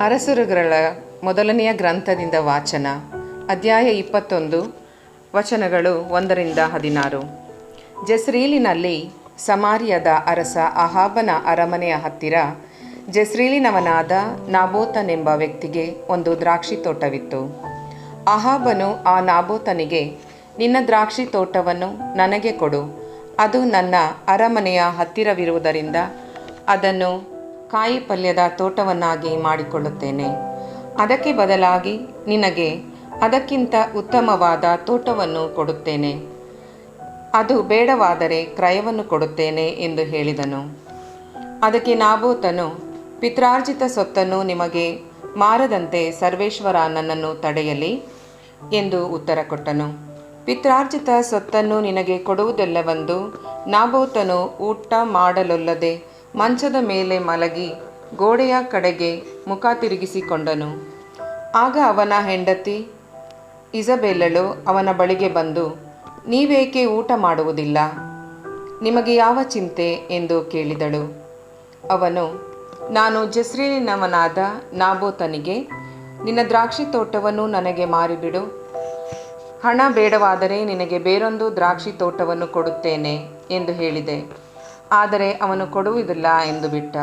ಅರಸುರುಗಳ ಮೊದಲನೆಯ ಗ್ರಂಥದಿಂದ ವಾಚನ, ಅಧ್ಯಾಯ ಇಪ್ಪತ್ತೊಂದು, ವಚನಗಳು ಒಂದರಿಂದ ಹದಿನಾರು. ಜಸ್ರೀಲಿನಲ್ಲಿ ಸಮಾರಿಯದ ಅರಸ ಅಹಾಬನ ಅರಮನೆಯ ಹತ್ತಿರ ಜಸ್ರೀಲಿನವನಾದ ನಾಬೋತನೆಂಬ ವ್ಯಕ್ತಿಗೆ ಒಂದು ದ್ರಾಕ್ಷಿ ತೋಟವಿತ್ತು. ಅಹಾಬನು ಆ ನಾಬೋತನಿಗೆ, ನಿನ್ನ ದ್ರಾಕ್ಷಿ ತೋಟವನ್ನು ನನಗೆ ಕೊಡು, ಅದು ನನ್ನ ಅರಮನೆಯ ಹತ್ತಿರವಿರುವುದರಿಂದ ಅದನ್ನು ಕಾಯಿ ಪಲ್ಯದ ತೋಟವನ್ನಾಗಿ ಮಾಡಿಕೊಳ್ಳುತ್ತೇನೆ. ಅದಕ್ಕೆ ಬದಲಾಗಿ ನಿನಗೆ ಅದಕ್ಕಿಂತ ಉತ್ತಮವಾದ ತೋಟವನ್ನು ಕೊಡುತ್ತೇನೆ. ಅದು ಬೇಡವಾದರೆ ಕ್ರಯವನ್ನು ಕೊಡುತ್ತೇನೆ ಎಂದು ಹೇಳಿದನು. ಅದಕ್ಕೆ ನಾಬೋತನು, ಪಿತ್ರಾರ್ಜಿತ ಸೊತ್ತನ್ನು ನಿಮಗೆ ಮಾರದಂತೆ ಸರ್ವೇಶ್ವರ ನನ್ನನ್ನು ತಡೆಯಲಿ ಎಂದು ಉತ್ತರ ಕೊಟ್ಟನು. ಪಿತ್ರಾರ್ಜಿತ ಸೊತ್ತನ್ನು ನಿನಗೆ ಕೊಡುವುದೆಲ್ಲವೆಂದು ನಾಬೋತನು ಊಟ ಮಾಡಲೊಲ್ಲದೆ ಮಂಚದ ಮೇಲೆ ಮಲಗಿ ಗೋಡೆಯ ಕಡೆಗೆ ಮುಖ ತಿರುಗಿಸಿಕೊಂಡನು. ಆಗ ಅವನ ಹೆಂಡತಿ, ಇಸಬೆಲ್ಲಳು ಅವನ ಬಳಿಗೆ ಬಂದು, ನೀವೇಕೆ ಊಟ ಮಾಡುವುದಿಲ್ಲ? ನಿಮಗೆ ಯಾವ ಚಿಂತೆ? ಎಂದು ಕೇಳಿದಳು. ಅವನು, ನಾನು ಜಸ್ರೀನವನಾದ ನಾಬೋತನಿಗೆ, ನಿನ್ನ ದ್ರಾಕ್ಷಿ ತೋಟವನ್ನು ನನಗೆ ಮಾರಿಬಿಡು. ಹಣ ಬೇಡವಾದರೆ ನಿನಗೆ ಬೇರೊಂದು ದ್ರಾಕ್ಷಿ ತೋಟವನ್ನು ಕೊಡುತ್ತೇನೆ ಎಂದು ಹೇಳಿದೆ. ಆದರೆ ಅವನು ಕೊಡುವುದಿಲ್ಲ ಎಂದು ಬಿಟ್ಟ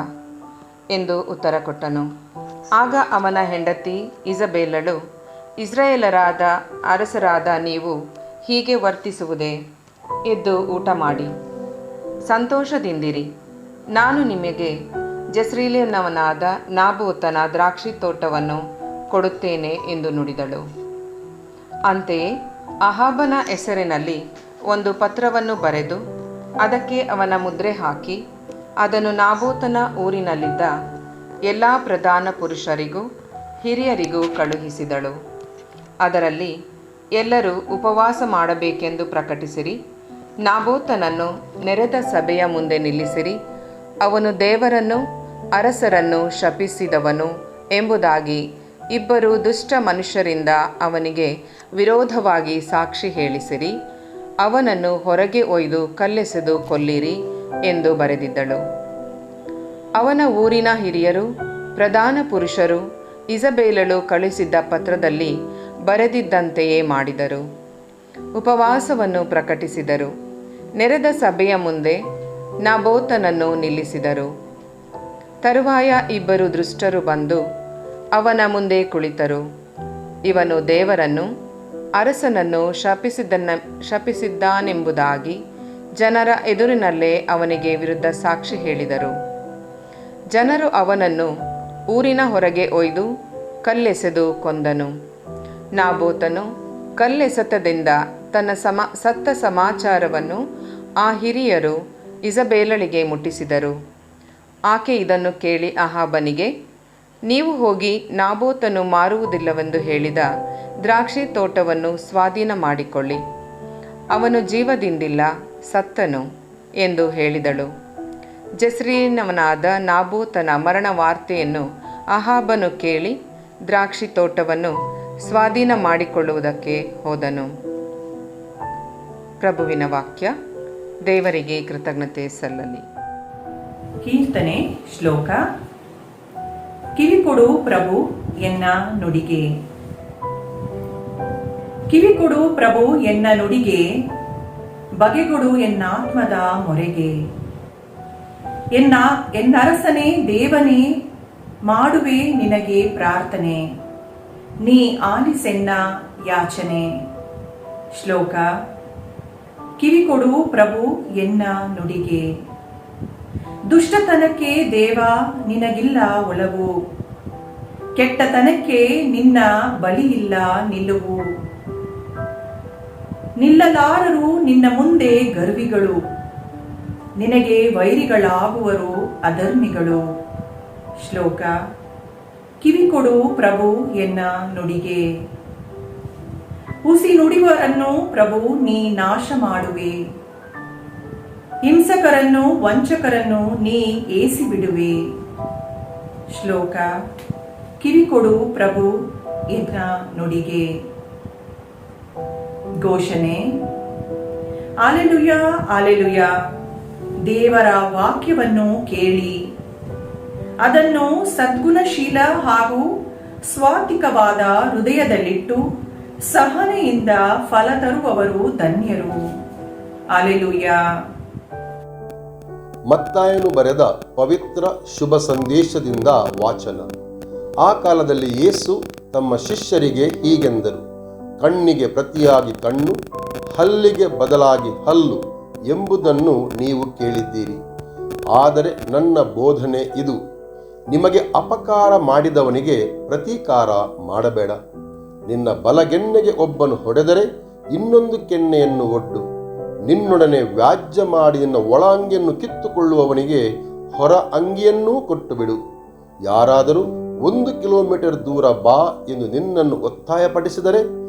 ಎಂದು ಉತ್ತರ ಕೊಟ್ಟನು. ಆಗ ಅವನ ಹೆಂಡತಿ ಇಸಬೇಲಳು ಇಸ್ರಾಯೇಲರಾದ ಅರಸರಾದ ನೀವು ಹೀಗೆ ವರ್ತಿಸುವುದೇ? ಎದ್ದು ಊಟ ಮಾಡಿ. ಸಂತೋಷದಿಂದಿರಿ. ನಾನು ನಿಮಗೆ ಜಸ್ರೀಲಿಯನ್ನವನಾದ ನಾಬೂತನ ದ್ರಾಕ್ಷಿ ತೋಟವನ್ನು ಕೊಡುತ್ತೇನೆ ಎಂದು ನುಡಿದಳು. ಅಂತೆಯೇ ಅಹಾಬನ ಹೆಸರಿನಲ್ಲಿ ಒಂದು ಪತ್ರವನ್ನು ಬರೆದು ಅದಕ್ಕೆ ಅವನ ಮುದ್ರೆ ಹಾಕಿ, ಅದನ್ನು ನಾಬೋತನ ಊರಿನಲ್ಲಿದ್ದ ಎಲ್ಲ ಪ್ರಧಾನ ಪುರುಷರಿಗೂ, ಹಿರಿಯರಿಗೂ ಕಳುಹಿಸಿದಳು. ಅದರಲ್ಲಿ ಎಲ್ಲರೂ ಉಪವಾಸ ಮಾಡಬೇಕೆಂದು ಪ್ರಕಟಿಸಿರಿ, ನಾಬೋತನನ್ನು ನೆರೆದ ಸಭೆಯ ಮುಂದೆ ನಿಲ್ಲಿಸಿರಿ, ಅವನು ದೇವರನ್ನು, ಅರಸರನ್ನು ಶಪಿಸಿದವನು ಎಂಬುದಾಗಿ ಇಬ್ಬರು ದುಷ್ಟ ಮನುಷ್ಯರಿಂದ ಅವನಿಗೆ ವಿರೋಧವಾಗಿ ಸಾಕ್ಷಿ ಹೇಳಿಸಿರಿ. ಅವನನ್ನು ಹೊರಗೆ ಒಯ್ದು ಕಲ್ಲೆಸೆದು ಕೊಲ್ಲಿರಿ ಎಂದು ಬರೆದಿದ್ದಳು. ಅವನ ಊರಿನ ಹಿರಿಯರು, ಪ್ರಧಾನ ಪುರುಷರು, ಇಸಬೇಲಳು ಕಳಿಸಿದ್ದ ಪತ್ರದಲ್ಲಿ ಬರೆದಿದ್ದಂತೆಯೇ ಮಾಡಿದರು. ಉಪವಾಸವನ್ನು ಪ್ರಕಟಿಸಿದರು. ನೆರೆದ ಸಭೆಯ ಮುಂದೆ ನಾಬೋತನನ್ನು ನಿಲ್ಲಿಸಿದರು. ತರುವಾಯ ಇಬ್ಬರು ದೃಷ್ಟರು ಬಂದು ಅವನ ಮುಂದೆ ಕುಳಿತರು. ಇವನು ದೇವರನ್ನು ಅರಸನನ್ನು ಶಪಿಸಿದ್ದನ್ನ ಶಪಿಸಿದ್ದಾನೆಂಬುದಾಗಿ ಜನರ ಎದುರಿನಲ್ಲೇ ಅವನಿಗೆ ವಿರುದ್ಧ ಸಾಕ್ಷಿ ಹೇಳಿದರು. ಜನರು ಅವನನ್ನು ಊರಿನ ಹೊರಗೆ ಒಯ್ದು ಕಲ್ಲೆಸೆದು ಕೊಂದನು. ನಾಬೋತನು ಕಲ್ಲೆಸೆತದಿಂದ ತನ್ನ ಸಮ ಸತ್ತ ಸಮಾಚಾರವನ್ನು ಆ ಹಿರಿಯರು ಇಸಬೇಲಳಿಗೆ ಮುಟ್ಟಿಸಿದರು. ಆಕೆ ಇದನ್ನು ಕೇಳಿ ಅಹಾಬನಿಗೆ, ನೀವು ಹೋಗಿ ನಾಬೋತನು ಮಾರುವುದಿಲ್ಲವೆಂದು ಹೇಳಿದ ದ್ರಾಕ್ಷಿ ತೋಟವನ್ನು ಸ್ವಾಧೀನ ಮಾಡಿಕೊಳ್ಳಿ. ಅವನು ಜೀವದಿಂದಿಲ್ಲ, ಸತ್ತನು ಎಂದು ಹೇಳಿದಳು. ಜಸ್ರೀನವನಾದ ನಾಬೂತನ ಮರಣ ವಾರ್ತೆಯನ್ನು ಅಹಾಬನು ಕೇಳಿ ದ್ರಾಕ್ಷಿ ತೋಟವನ್ನು ಸ್ವಾಧೀನ ಮಾಡಿಕೊಳ್ಳುವುದಕ್ಕೆ ಹೋದನು. ಪ್ರಭುವಿನ ವಾಕ್ಯ, ದೇವರಿಗೆ ಕೃತಜ್ಞತೆ ಸಲ್ಲಲಿ. ಕೀರ್ತನೆ ಶ್ಲೋಕ, ಕಿವಿಕೊಡು ಪ್ರಭು ಎನ್ನ ನುಡಿಗೆ. ಕಿವಿಕೊಡು ಪ್ರಭು ಎನ್ನ ನುಡಿಗೆ, ಬಗೆಗೊಡು ಎನ್ನಾತ್ಮದ ಮೊರೆಗೆ. ಎನ್ನ, ಎನ್ನರಸನೇ ದೇವನೇ, ಮಾಡುವೆ ನಿನಗೆ ಪ್ರಾರ್ಥನೆ. ನೀ ಆಲಿಸೆನ್ನ ಯಾಚನೆ. ಶ್ಲೋಕ, ಕಿವಿಕೊಡು ಪ್ರಭು ಎನ್ನ ನುಡಿಗೆ. ದುಷ್ಟತನಕ್ಕೆ ದೇವ ನಿನಗಿಲ್ಲ ಒಲವು. ಕೆಟ್ಟತನಕ್ಕೆ ನಿನ್ನ ಬಲಿಯಿಲ್ಲ ನಿಲುವು ನಿಲ್ಲಲಾರರು ನಿನ್ನ ಮುಂದೆ ಗರ್ವಿಗಳು. ನಿನಗೆ ವೈರಿಗಳಾಗುವರು ಅಧರ್ಮಿಗಳು. ಶ್ಲೋಕ ಕಿವಿಕೊಡು ಪ್ರಭು ಎನ್ನ ನುಡಿಗೆ. ಉಸಿ ನುಡಿವರನ್ನು ಪ್ರಭು ನೀ ನಾಶ ಮಾಡುವೆ. ಹಿಂಸಕರನ್ನು ವಂಚಕರನ್ನು ನೀ ಏಸಿ ಬಿಡುವೆ ಶ್ಲೋಕ ಕಿವಿಕೊಡು ಪ್ರಭು ಎನ್ನ ನುಡಿಗೆ. ಘೋಷಣೆ. ಆಲೆಲುಯ ಆಲೆಲುಯ ದೇವರ ವಾಕ್ಯವನ್ನು ಕೇಳಿ. ಅದನ್ನು ಸದ್ಗುಣಶೀಲ ಹಾಗೂ ಸ್ವಾತಿಕವಾದ ಹೃದಯದಲ್ಲಿಟ್ಟು ಸಹನೆಯಿಂದ ಫಲ ತರುವವರು ಧನ್ಯರು. ಅಲೆಲುಯ್ಯ ಮತ್ತಾಯನು ಬರೆದ ಪವಿತ್ರ ಶುಭ ಸಂದೇಶದಿಂದ ವಾಚನ. ಆ ಕಾಲದಲ್ಲಿ ಯೇಸು ತಮ್ಮ ಶಿಷ್ಯರಿಗೆ ಹೀಗೆಂದರು. ಕಣ್ಣಿಗೆ ಪ್ರತಿಯಾಗಿ ಕಣ್ಣು, ಹಲ್ಲಿಗೆ ಬದಲಾಗಿ ಹಲ್ಲು ಎಂಬುದನ್ನು ನೀವು ಕೇಳಿದ್ದೀರಿ. ಆದರೆ ನನ್ನ ಬೋಧನೆ ಇದು, ನಿಮಗೆ ಅಪಕಾರ ಮಾಡಿದವನಿಗೆ ಪ್ರತೀಕಾರ ಮಾಡಬೇಡ. ನಿನ್ನ ಬಲಗೆನ್ನೆಗೆ ಒಬ್ಬನು ಹೊಡೆದರೆ ಇನ್ನೊಂದು ಕೆನ್ನೆಯನ್ನು ಒಡ್ಡು. ನಿನ್ನೊಡನೆ ವ್ಯಾಜ್ಯ ಮಾಡಿ ನಿನ್ನ ಒಳ ಅಂಗಿಯನ್ನು ಕಿತ್ತುಕೊಳ್ಳುವವನಿಗೆ ಹೊರ ಅಂಗಿಯನ್ನೂ ಕೊಟ್ಟು ಬಿಡು ಯಾರಾದರೂ ಒಂದು ಕಿಲೋಮೀಟರ್ ದೂರ ಬಾ ಎಂದು ನಿನ್ನನ್ನು ಒತ್ತಾಯಪಡಿಸಿದರೆ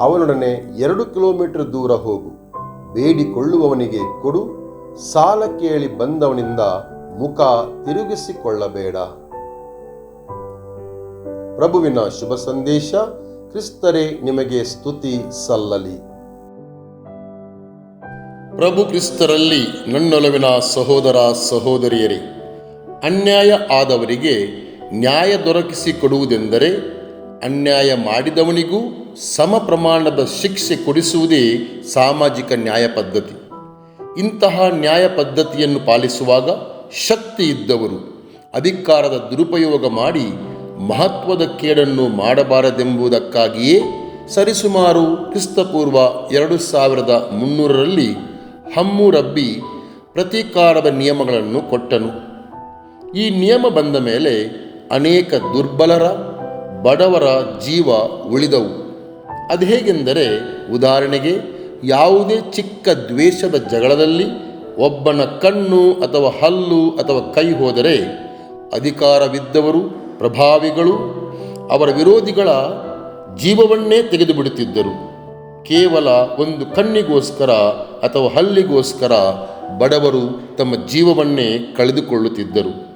ಅವನೊಡನೆ ಎರಡು ಕಿಲೋಮೀಟರ್ ದೂರ ಹೋಗು. ಬೇಡಿಕೊಳ್ಳುವವನಿಗೆ ಕೊಡು. ಸಾಲ ಕೇಳಿ ಬಂದವನಿಂದ ಮುಖ ತಿರುಗಿಸಿಕೊಳ್ಳಬೇಡ. ಪ್ರಭುವಿನ ಶುಭ ಸಂದೇಶ, ಕ್ರಿಸ್ತರೇ, ನಿಮಗೆ ಸ್ತುತಿ ಸಲ್ಲಲಿ. ಪ್ರಭು ಕ್ರಿಸ್ತರಲ್ಲಿ ನನ್ನೊಲವಿನ ಸಹೋದರ ಸಹೋದರಿಯರೇ, ಅನ್ಯಾಯ ಆದವರಿಗೆ ನ್ಯಾಯ ದೊರಕಿಸಿ ಕೊಡುವುದೆಂದರೆ, ಅನ್ಯಾಯ ಮಾಡಿದವನಿಗೂ ಸಮ ಪ್ರಮಾಣದ ಶಿಕ್ಷೆ ಕೊಡಿಸುವುದೇ ಸಾಮಾಜಿಕ ನ್ಯಾಯ ಪದ್ಧತಿ. ಇಂತಹ ನ್ಯಾಯ ಪದ್ಧತಿಯನ್ನು ಪಾಲಿಸುವಾಗ ಶಕ್ತಿ ಇದ್ದವರು ಅಧಿಕಾರದ ದುರುಪಯೋಗ ಮಾಡಿ ಮಹತ್ವದ ಕೇಡನ್ನು ಮಾಡಬಾರದೆಂಬುದಕ್ಕಾಗಿಯೇ ಸರಿಸುಮಾರು ಕ್ರಿಸ್ತಪೂರ್ವ ಎರಡು ಸಾವಿರದ ಮುನ್ನೂರರಲ್ಲಿ ಹಮ್ಮುರಬ್ಬಿ ಪ್ರತೀಕಾರದ ನಿಯಮಗಳನ್ನು ಕೊಟ್ಟನು. ಈ ನಿಯಮ ಬಂದ ಮೇಲೆ ಅನೇಕ ದುರ್ಬಲರ, ಬಡವರ ಜೀವ ಉಳಿದವು. ಅದು ಹೇಗೆಂದರೆ ಉದಾಹರಣೆಗೆ ಯಾವುದೇ ಚಿಕ್ಕ ದ್ವೇಷದ ಜಗಳದಲ್ಲಿ ಒಬ್ಬನ ಕಣ್ಣು ಅಥವಾ ಹಲ್ಲು ಅಥವಾ ಕೈ ಹೋದರೆ ಅಧಿಕಾರವಿದ್ದವರು, ಪ್ರಭಾವಿಗಳು, ಅವರ ವಿರೋಧಿಗಳ ಜೀವವನ್ನೇ ತೆಗೆದುಬಿಡುತ್ತಿದ್ದರು. ಕೇವಲ ಒಂದು ಕಣ್ಣಿಗೋಸ್ಕರ ಅಥವಾ ಹಲ್ಲಿಗೋಸ್ಕರ ಬಡವರು ತಮ್ಮ ಜೀವವನ್ನೇ ಕಳೆದುಕೊಳ್ಳುತ್ತಿದ್ದರು.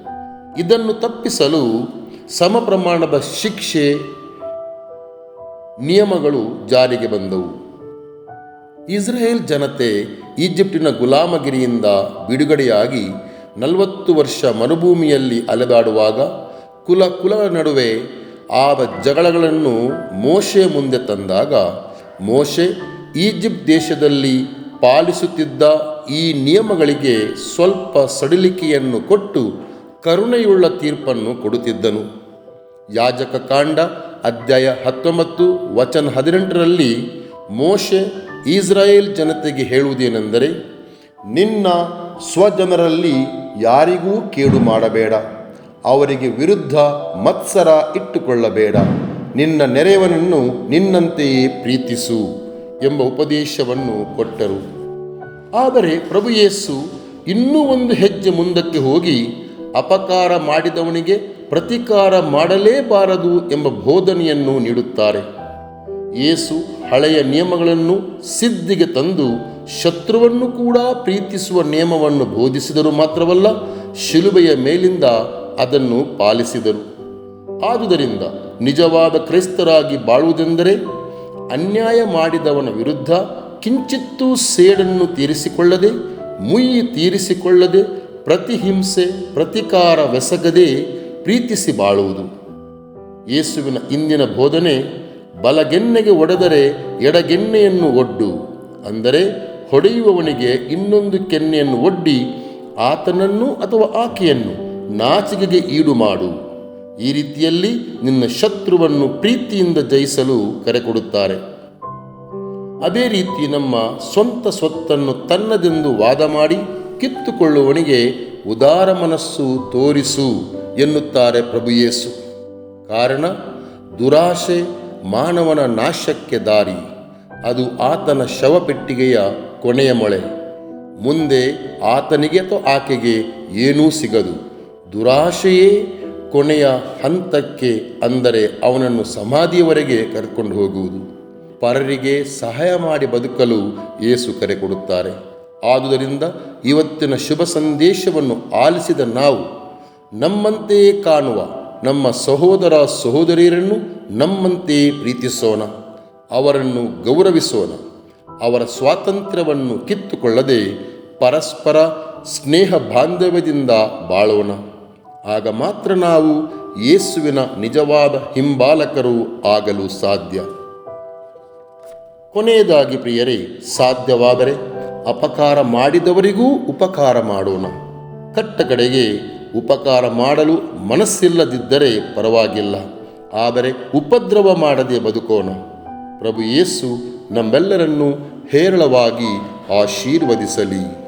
ಇದನ್ನು ತಪ್ಪಿಸಲು ಸಮ ಪ್ರಮಾಣದ ಶಿಕ್ಷೆ ನಿಯಮಗಳು ಜಾರಿಗೆ ಬಂದವು. ಇಸ್ರೇಲ್ ಜನತೆ ಈಜಿಪ್ಟಿನ ಗುಲಾಮಗಿರಿಯಿಂದ ಬಿಡುಗಡೆಯಾಗಿ ನಲವತ್ತು ವರ್ಷ ಮರುಭೂಮಿಯಲ್ಲಿ ಅಲೆದಾಡುವಾಗ ಕುಲ ಕುಲಗಳ ನಡುವೆ ಆದ ಜಗಳಗಳನ್ನು ಮೋಶೆ ಮುಂದೆ ತಂದಾಗ ಮೋಶೆ ಈಜಿಪ್ಟ್ ದೇಶದಲ್ಲಿ ಪಾಲಿಸುತ್ತಿದ್ದ ಈ ನಿಯಮಗಳಿಗೆ ಸ್ವಲ್ಪ ಸಡಿಲಿಕೆಯನ್ನು ಕೊಟ್ಟು ಕರುಣೆಯುಳ್ಳ ತೀರ್ಪನ್ನು ಕೊಡುತ್ತಿದ್ದನು. ಯಾಜಕ ಕಾಂಡ ಅಧ್ಯಾಯ ಹತ್ತೊಂಬತ್ತು, ವಚನ ಹದಿನೆಂಟರಲ್ಲಿ ಮೋಶೆ ಇಸ್ರಾಯೇಲ್ ಜನತೆಗೆ ಹೇಳುವುದೇನೆಂದರೆ, ನಿನ್ನ ಸ್ವಜನರಲ್ಲಿ ಯಾರಿಗೂ ಕೇಡು ಮಾಡಬೇಡ, ಅವರಿಗೆ ವಿರುದ್ಧ ಮತ್ಸರ ಇಟ್ಟುಕೊಳ್ಳಬೇಡ, ನಿನ್ನ ನೆರೆಯವನನ್ನು ನಿನ್ನಂತೆಯೇ ಪ್ರೀತಿಸು ಎಂಬ ಉಪದೇಶವನ್ನು ಕೊಟ್ಟರು. ಆದರೆ ಪ್ರಭು ಯೇಸು ಇನ್ನೂ ಒಂದು ಹೆಜ್ಜೆ ಮುಂದಕ್ಕೆ ಹೋಗಿ ಅಪಕಾರ ಮಾಡಿದವನಿಗೆ ಪ್ರತೀಕಾರ ಮಾಡಲೇಬಾರದು ಎಂಬ ಬೋಧನೆಯನ್ನು ನೀಡುತ್ತಾರೆ. ಏಸು ಹಳೆಯ ನಿಯಮಗಳನ್ನು ಸಿದ್ಧಿಗೆ ತಂದು ಶತ್ರುವನ್ನು ಕೂಡ ಪ್ರೀತಿಸುವ ನಿಯಮವನ್ನು ಬೋಧಿಸಿದರು ಮಾತ್ರವಲ್ಲ, ಶಿಲುಬೆಯ ಮೇಲಿಂದ ಅದನ್ನು ಪಾಲಿಸಿದರು. ಆದುದರಿಂದ ನಿಜವಾದ ಕ್ರೈಸ್ತರಾಗಿ ಬಾಳುವುದೆಂದರೆ ಅನ್ಯಾಯ ಮಾಡಿದವನ ವಿರುದ್ಧ ಕಿಂಚಿತ್ತೂ ಸೇಡನ್ನು ತೀರಿಸಿಕೊಳ್ಳದೆ, ಮುಯ್ಯಿ ತೀರಿಸಿಕೊಳ್ಳದೆ, ಪ್ರತಿಹಿಂಸೆ ಪ್ರತಿಕಾರವೆಸಗದೆ ಪ್ರೀತಿಸಿ ಬಾಳುವುದು. ಯೇಸುವಿನ ಇಂದಿನ ಬೋಧನೆ, ಬಲಗೆನ್ನೆಗೆ ಒಡೆದರೆ ಎಡಗೆನ್ನೆಯನ್ನು ಒಡ್ಡು. ಅಂದರೆ ಹೊಡೆಯುವವನಿಗೆ ಇನ್ನೊಂದು ಕೆನ್ನೆಯನ್ನು ಒಡ್ಡಿ, ಆತನನ್ನು ಅಥವಾ ಆಕೆಯನ್ನು ನಾಚಿಕೆಗೆ ಈಡು ಮಾಡು. ಈ ರೀತಿಯಲ್ಲಿ ನಿನ್ನ ಶತ್ರುವನ್ನು ಪ್ರೀತಿಯಿಂದ ಜಯಿಸಲು ಕರೆ ಕೊಡುತ್ತಾರೆ ಅದೇ ರೀತಿ ನಮ್ಮ ಸ್ವಂತ ಸ್ವತ್ತನ್ನು ತನ್ನದೆಂದು ವಾದ ಮಾಡಿ ಕಿತ್ತುಕೊಳ್ಳುವವನಿಗೆ ಉದಾರ ಮನಸ್ಸು ತೋರಿಸು. ಎನ್ನುತ್ತಾರೆ ಪ್ರಭು ಯೇಸು. ಕಾರಣ, ದುರಾಶೆ ಮಾನವನ ನಾಶಕ್ಕೆ ದಾರಿ. ಅದು ಆತನ ಶವಪೆಟ್ಟಿಗೆಯ ಕೊನೆಯ ಮೊಳೆ. ಮುಂದೆ ಆತನಿಗೆ ಅಥವಾ ಆಕೆಗೆ ಏನೂ ಸಿಗದು. ದುರಾಶೆಯೇ ಕೊನೆಯ ಹಂತಕ್ಕೆ ಅಂದರೆ ಅವನನ್ನು ಸಮಾಧಿಯವರೆಗೆ ಕರ್ಕೊಂಡು ಹೋಗುವುದು. ಪರರಿಗೆ ಸಹಾಯ ಮಾಡಿ ಬದುಕಲು ಏಸು ಕರೆ ಕೊಡುತ್ತಾರೆ ಆದುದರಿಂದ ಇವತ್ತಿನ ಶುಭ ಸಂದೇಶವನ್ನು ಆಲಿಸಿದ ನಾವು ನಮ್ಮಂತೆಯೇ ಕಾಣುವ ನಮ್ಮ ಸಹೋದರ ಸಹೋದರಿಯರನ್ನು ನಮ್ಮಂತೆಯೇ ಪ್ರೀತಿಸೋಣ, ಅವರನ್ನು ಗೌರವಿಸೋಣ, ಅವರ ಸ್ವಾತಂತ್ರ್ಯವನ್ನು ಕಿತ್ತುಕೊಳ್ಳದೆ ಪರಸ್ಪರ ಸ್ನೇಹ ಬಾಂಧವ್ಯದಿಂದ ಬಾಳೋಣ. ಆಗ ಮಾತ್ರ ನಾವು ಯೇಸುವಿನ ನಿಜವಾದ ಹಿಂಬಾಲಕರು ಆಗಲು ಸಾಧ್ಯ. ಕೊನೆಯದಾಗಿ ಪ್ರಿಯರೇ, ಸಾಧ್ಯವಾದರೆ ಅಪಕಾರ ಮಾಡಿದವರಿಗೂ ಉಪಕಾರ ಮಾಡೋಣ. ಕಟ್ಟ ಕಡೆಗೆ ಉಪಕಾರ ಮಾಡಲು ಮನಸ್ಸಿಲ್ಲದಿದ್ದರೆ ಪರವಾಗಿಲ್ಲ. ಆದರೆ ಉಪದ್ರವ ಮಾಡದೆ ಬದುಕೋಣ. ಪ್ರಭು ಯೇಸು ನಮ್ಮೆಲ್ಲರನ್ನೂ ಹೇರಳವಾಗಿ ಆಶೀರ್ವದಿಸಲಿ.